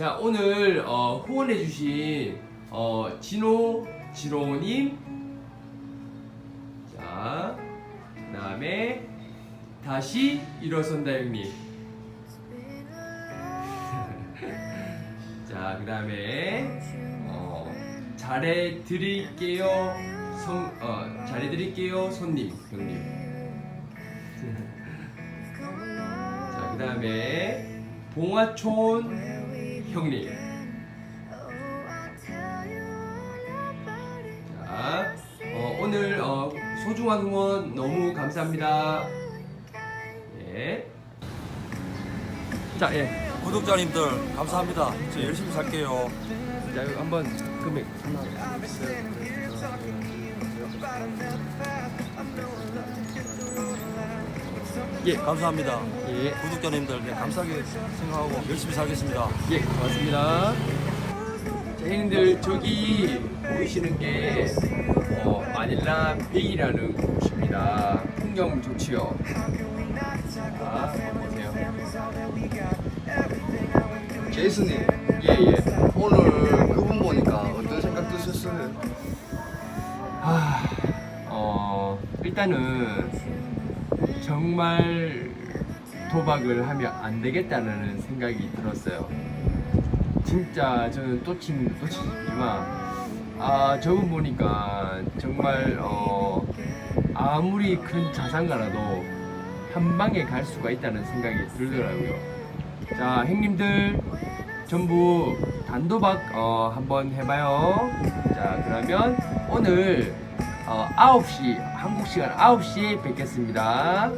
자 오늘 어, 후원해주신 어, 진호 지로님. 자 그다음에 다시 일어선다 형님. 자 그다음에 어, 잘해 드릴게요 성, 어, 잘해 드릴게요 손님 형님. 자 그다음에 봉화촌 형님 자 어, 오늘 어, 소중한 후원 너무 감사합니다 예. 자 예. 구독자님들 감사합니다. 저 열심히 살게요. 자 이거 한번 금액 예, 감사합니다. 예, 구독자님들 네, 감사하게 생각하고 열심히 살겠습니다. 예, 고맙습니다. 자, 형님들 저기 보이시는 게 어, 마닐라 베이라는 곳입니다. 풍경 좋지요. 자, 보세요. 제이슨님 예, 예. 오늘 그분 보니까 어떤 생각 드셨어요? 아, 어, 일단은 정말 도박을 하면 안 되겠다는 생각이 들었어요. 진짜 저는 또친 또친이지만 아 저분 보니까 정말 어 아무리 큰 자산가라도 한 방에 갈 수가 있다는 생각이 들더라고요. 자 형님들 전부 단도박 어, 한번 해봐요. 자 그러면 오늘 어, 9시 한국 시간 9시에 뵙겠습니다.